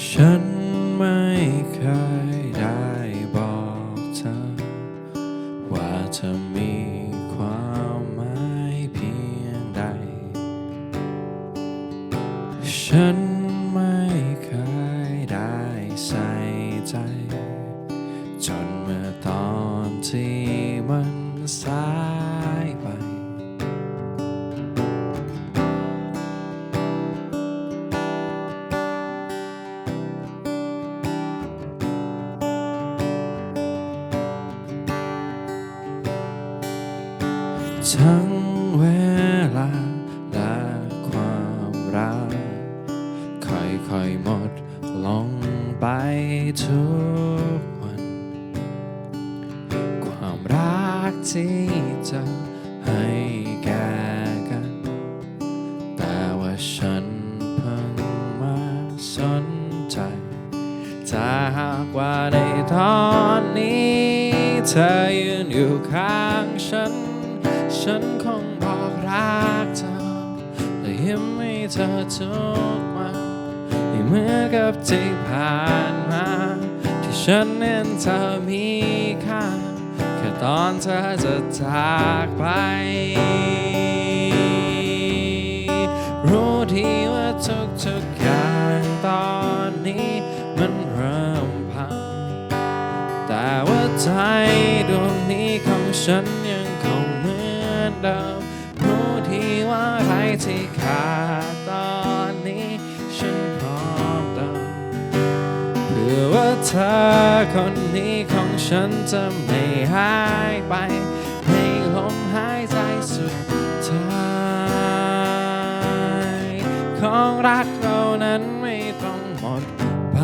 ฉันไม่เคยได้บอกเธอ ว่าเธอมีความหมายเพียงใด ฉันไม่เคยได้ใส่ใจ จนเมื่อตอนที่มันสา ทั้งเวลาและความรักค่อยๆหมดลงไปทุกวัน ความรักที่จะให้แก่กัน แต่ว่าฉันเพิ่งมาสนใจ ถ้าหากว่าในตอนนี้ เธอยืนอยู่ข้างฉัน ฉันคงบอกรักเธอและยิ้มให้เธอทุกวันไม่เหมือนกับที่ผ่านมา ที่ฉันเห็นเธอมีค่าแค่ตอนเธอจะจากไป รู้ทีว่าทุกๆอย่างตอนนี้มันเริ่มพังแต่ว่าใจดวงนี้ของฉันยังคงเหมือน เดิมรู้ทีว่าอะไรที่ขาดตอนนี้ฉันพร้อมเติมเพื่อว่าเธอคนนี้ของฉันจะไม่หายไปให้ลมหายใจสุดท้ายของรักเรานั้นไม่ต้องหมดไป